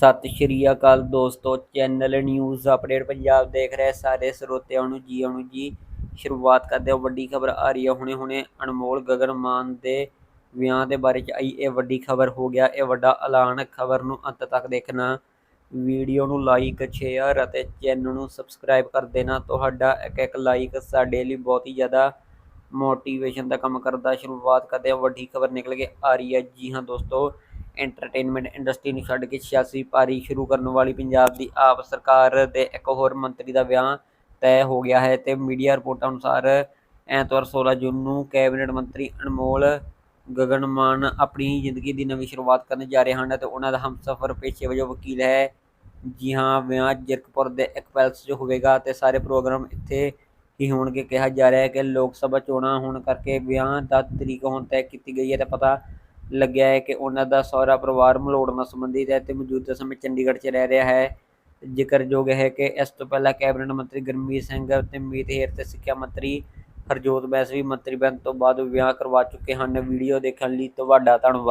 ਸਤਿ ਸ਼੍ਰੀ ਅਕਾਲ ਦੋਸਤੋ channel news update Punjab ਦੇਖ ਰਹੇ ਸਾਰੇ ਸਰੋਤਿਆਂ ਨੂੰ ਜੀ ਆਉਣ ਜੀ। ਸ਼ੁਰੂਆਤ ਕਰਦੇ ਹਾਂ, ਵੱਡੀ ਖਬਰ ਆ ਰਹੀ ਹੈ। ਹੁਣੇ ਹੁਣੇ ਅਨਮੋਲ ਗਗਨ ਮਾਨ ਦੇ ਵਿਆਹ ਦੇ ਬਾਰੇ ਚ ਆਈ, ਇਹ ਵੱਡੀ ਖਬਰ ਹੋ ਗਿਆ। ਇਹ ਵੱਡਾ ਐਲਾਨ ਖਬਰ ਨੂੰ ਅੰਤ ਤੱਕ ਦੇਖਣਾ। ਵੀਡੀਓ ਨੂੰ ਲਾਈਕ ਸ਼ੇਅਰ ਅਤੇ ਚੈਨਲ ਨੂੰ ਸਬਸਕ੍ਰਾਈਬ ਕਰ ਦੇਣਾ। ਤੁਹਾਡਾ ਇੱਕ ਇੱਕ ਲਾਈਕ ਸਾਡੇ ਲਈ ਬਹੁਤ ਹੀ ਜ਼ਿਆਦਾ ਮੋਟੀਵੇਸ਼ਨ ਦਾ ਕੰਮ ਕਰਦਾ। ਸ਼ੁਰੂਆਤ ਕਰਦੇ ਹਾਂ, ਵੱਡੀ ਖਬਰ ਨਿਕਲ ਕੇ ਆ ਰਹੀ ਹੈ। ਜੀ ਹਾਂ ਦੋਸਤੋ ਐਂਟਰਟੇਨਮੈਂਟ ਇੰਡਸਟਰੀ ਨੂੰ ਛੱਡ ਕੇ ਸਿਆਸੀ ਪਾਰੀ ਸ਼ੁਰੂ ਕਰਨ ਵਾਲੀ ਪੰਜਾਬ ਦੀ ਆਪ ਸਰਕਾਰ ਦੇ ਇੱਕ ਹੋਰ ਮੰਤਰੀ ਦਾ ਵਿਆਹ ਤੈਅ ਹੋ ਗਿਆ ਹੈ ਤੇ ਮੀਡੀਆ ਰਿਪੋਰਟਾਂ ਅਨੁਸਾਰ ਐਤਵਾਰ 16 ਜੂਨ ਨੂੰ ਕੈਬਨਿਟ ਮੰਤਰੀ ਅਨਮੋਲ ਗਗਨਮਾਨ ਆਪਣੀ ਜ਼ਿੰਦਗੀ ਦੀ ਨਵੀਂ ਸ਼ੁਰੂਆਤ ਕਰਨ ਜਾ ਰਹੇ ਹਨ ਤੇ ਉਹਨਾਂ ਦਾ ਹਮਸਫਰ ਪੇਸ਼ੇ ਵਜੋਂ ਵਕੀਲ ਹੈ। ਜੀ ਹਾਂ, ਵਿਆਹ ਜੀਰਕਪੁਰ ਦੇ ਇੱਕ ਪੈਲਸ 'ਚ ਹੋਵੇਗਾ ਤੇ ਸਾਰੇ ਪ੍ਰੋਗਰਾਮ ਇੱਥੇ ਹੀ ਹੋਣਗੇ। ਕਿਹਾ ਜਾ ਰਿਹਾ ਹੈ ਕਿ ਲੋਕ ਸਭਾ ਚੋਣਾਂ ਹੋਣ ਕਰਕੇ ਵਿਆਹ ਦਾ ਤਰੀਕ ਹੁਣ ਤੈਅ ਕੀਤੀ ਗਈ ਹੈ ਤੇ ਪਤਾ ਲੱਗਿਆ ਹੈ ਕਿ ਉਹਨਾਂ ਦਾ ਸਹੁਰਾ ਪਰਿਵਾਰ ਮਲੋੜ ਨਾਲ ਸੰਬੰਧਿਤ ਹੈ ਤੇ ਮੌਜੂਦਾ ਸਮੇਂ ਚੰਡੀਗੜ੍ਹ 'ਚ ਰਹਿ ਰਿਹਾ ਹੈ। ਜ਼ਿਕਰਯੋਗ ਹੈ ਕਿ ਇਸ ਤੋਂ ਪਹਿਲਾਂ ਕੈਬਨਿਟ ਮੰਤਰੀ ਗੁਰਮੀਤ ਸਿੰਘ ਤੇ ਮੀਤ ਹੇਰ ਤੇ ਸਿੱਖਿਆ ਮੰਤਰੀ ਹਰਜੋਤ ਬੈਂਸ ਵੀ ਮੰਤਰੀ ਬਣਨ ਤੋਂ ਬਾਅਦ ਵਿਆਹ ਕਰਵਾ ਚੁੱਕੇ ਹਨ। ਵੀਡੀਓ ਦੇਖਣ ਲਈ ਤੁਹਾਡਾ ਧੰਨਵਾਦ।